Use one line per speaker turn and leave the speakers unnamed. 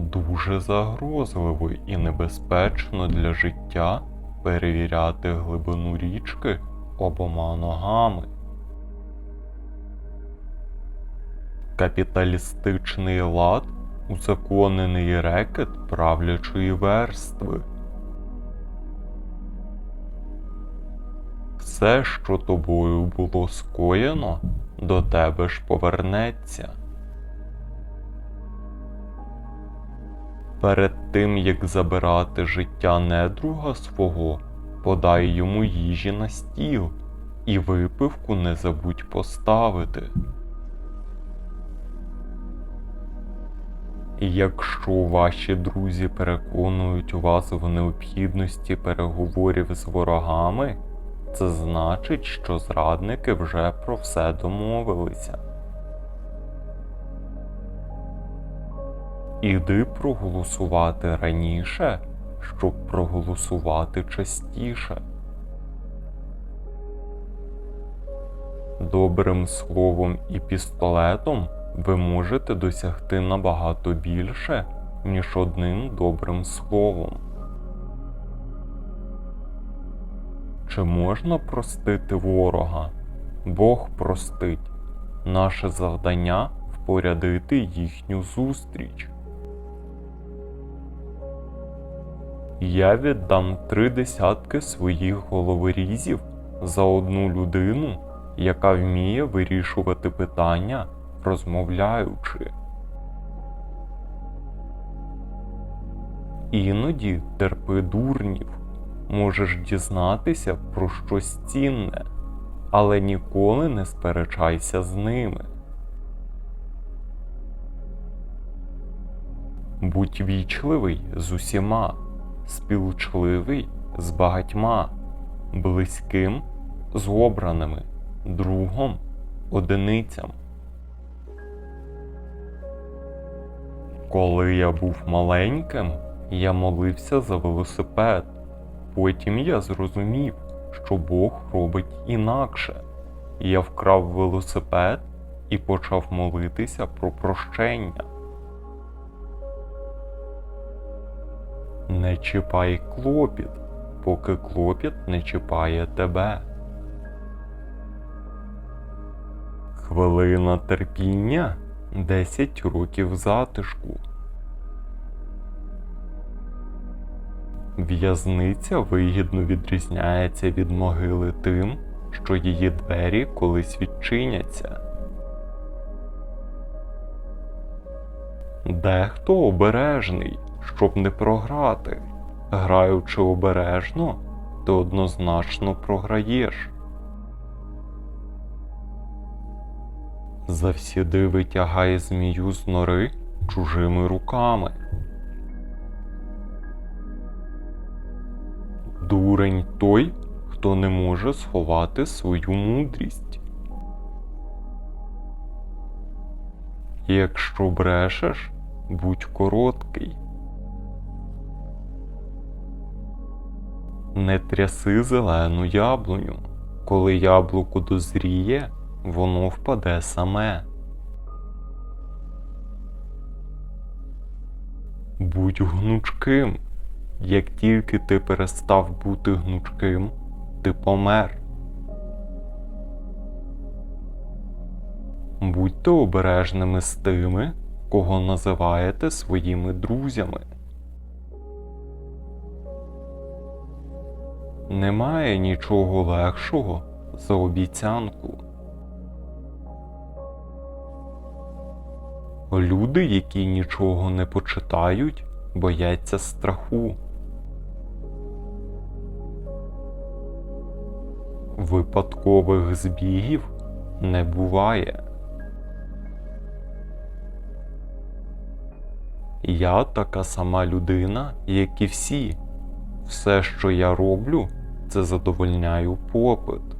Дуже загрозливо і небезпечно для життя перевіряти глибину річки обома ногами. Капіталістичний лад узаконений рекет правлячої верстви. Все, що тобою було скоєно, до тебе ж повернеться. Перед тим як забирати життя недруга свого, подай йому їжі на стіл і випивку не забудь поставити. Якщо ваші друзі переконують вас в необхідності переговорів з ворогами, це значить, що зрадники вже про все домовилися. Іди проголосувати раніше, щоб проголосувати частіше. Добрим словом і пістолетом ви можете досягти набагато більше, ніж одним добрим словом. Чи можна простити ворога? Бог простить. Наше завдання впорядити їхню зустріч. Я віддам три десятки своїх головорізів за одну людину, яка вміє вирішувати питання, розмовляючи. Іноді терпи дурнів, можеш дізнатися про щось цінне, але ніколи не сперечайся з ними. Будь вічливий з усіма, співчливий з багатьма, близьким з обраними, другом одиницям. Коли я був маленьким, я молився за велосипед. Потім я зрозумів, що Бог робить інакше. Я вкрав велосипед і почав молитися про прощення. Не чіпай клопіт, поки клопіт не чіпає тебе. Хвилина терпіння 10 років затишку. В'язниця вигідно відрізняється від могили тим, що її двері колись відчиняться. Дехто обережний, щоб не програти. Граючи обережно, ти однозначно програєш. Завсіди витягає змію з нори чужими руками. Дурень той, хто не може сховати свою мудрість. Якщо брешеш, будь короткий. Не тряси зелену яблуню. Коли яблуко дозріє, воно впаде саме. Будь гнучким. Як тільки ти перестав бути гнучким, ти помер. Будьте обережними з тими, кого називаєте своїми друзями. Немає нічого легшого за обіцянку. Люди, які нічого не почитають, бояться страху. Випадкових збігів не буває. Я така сама людина, як і всі. Все, що я роблю, це задовольняю попит.